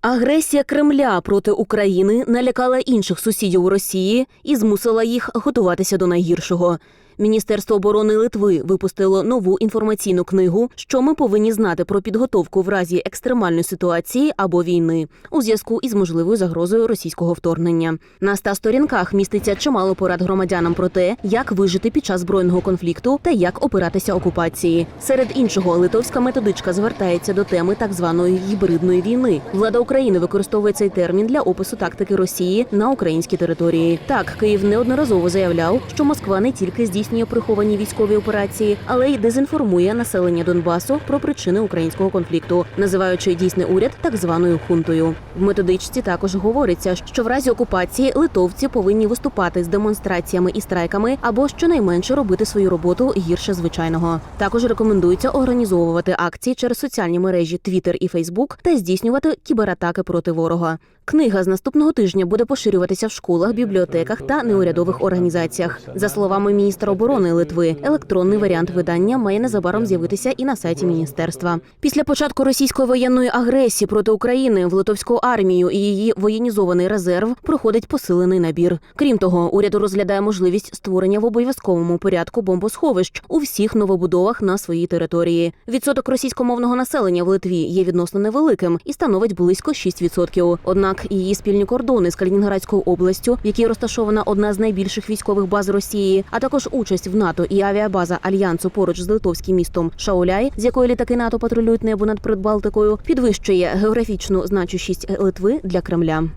Агресія Кремля проти України налякала інших сусідів Росії і змусила їх готуватися до найгіршого. Міністерство оборони Литви випустило нову інформаційну книгу, що ми повинні знати про підготовку в разі екстремальної ситуації або війни у зв'язку із можливою загрозою російського вторгнення. На ста сторінках міститься чимало порад громадянам про те, як вижити під час збройного конфлікту та як опиратися окупації. Серед іншого, литовська методичка звертається до теми так званої гібридної війни. Влада України використовує цей термін для опису тактики Росії на українській території. Так, Київ неодноразово заявляв, що Москва не тільки здійснює приховані військові операції, але й дезінформує населення Донбасу про причини українського конфлікту, називаючи дійсний уряд так званою хунтою. В методичці також говориться, що в разі окупації литовці повинні виступати з демонстраціями і страйками або щонайменше робити свою роботу гірше звичайного. Також рекомендується організовувати акції через соціальні мережі Twitter і Facebook та здійснювати кібератаки проти ворога. Книга з наступного тижня буде поширюватися в школах, бібліотеках та неурядових організаціях. За словами міністра оборони Литви, електронний варіант видання має незабаром з'явитися і на сайті міністерства. Після початку російської воєнної агресії проти України в литовську армію і її воєнізований резерв проходить посилений набір. Крім того, уряд розглядає можливість створення в обов'язковому порядку бомбосховищ у всіх новобудовах на своїй території. Відсоток російськомовного населення в Литві є відносно невеликим і становить близько 6%. Однак її спільні кордони з Калінінградською областю, в якій розташована одна з найбільших військових баз Росії, а також участь в НАТО і авіабаза альянсу поруч з литовським містом Шауляй, з якої літаки НАТО патрулюють небо над Придбалтикою, підвищує географічну значущість Литви для Кремля.